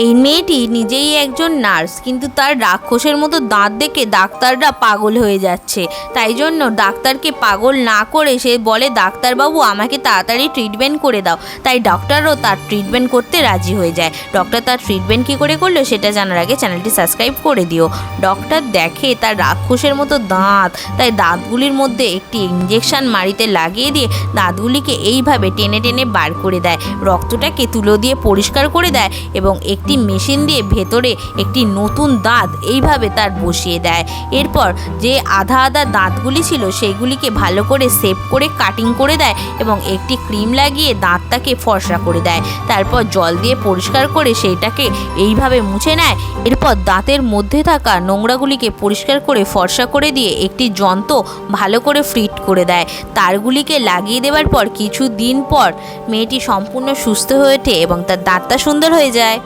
এই মেয়েটি নিজেই একজন নার্স, কিন্তু তার রাক্ষসের মতো দাঁত দেখে ডাক্তাররা পাগল হয়ে যাচ্ছে। তাই জন্য ডাক্তারকে পাগল না করে সে বলে, ডাক্তারবাবু, আমাকে তাড়াতাড়ি ট্রিটমেন্ট করে দাও। তাই ডক্টরও তার ট্রিটমেন্ট করতে রাজি হয়ে যায়। ডক্টর তার ট্রিটমেন্ট কী করে করল সেটা জানার আগে চ্যানেলটি সাবস্ক্রাইব করে দিও। ডক্টর দেখে তার রাক্ষসের মতো দাঁত, তাই দাঁতগুলির মধ্যে একটি ইঞ্জেকশন মারিতে লাগিয়ে দিয়ে দাঁতগুলিকে এইভাবে টেনে টেনে বার করে দেয়। রক্তটাকে তুলো দিয়ে পরিষ্কার করে দেয় এবং একটি মেশিন দিয়ে ভেতরে একটি নতুন দাঁত এইভাবে তার বসিয়ে দেয়। এরপর যে আধা আধা দাঁতগুলি ছিল সেইগুলিকে ভালো করে সেভ করে কাটিং করে দেয় এবং একটি ক্রিম লাগিয়ে দাঁতটাকে ফর্সা করে দেয়। তারপর জল দিয়ে পরিষ্কার করে সেইটাকে এইভাবে মুছে নেয়। এরপর দাঁতের মধ্যে থাকা নোংরাগুলিকে পরিষ্কার করে ফর্সা করে দিয়ে একটি যন্ত্র ভালো করে ফিট করে দেয়। তারগুলিকে লাগিয়ে দেওয়ার পর কিছু দিন পর মেয়েটি সম্পূর্ণ সুস্থ হয়ে ওঠে এবং তার দাঁতটা সুন্দর হয়ে যায়।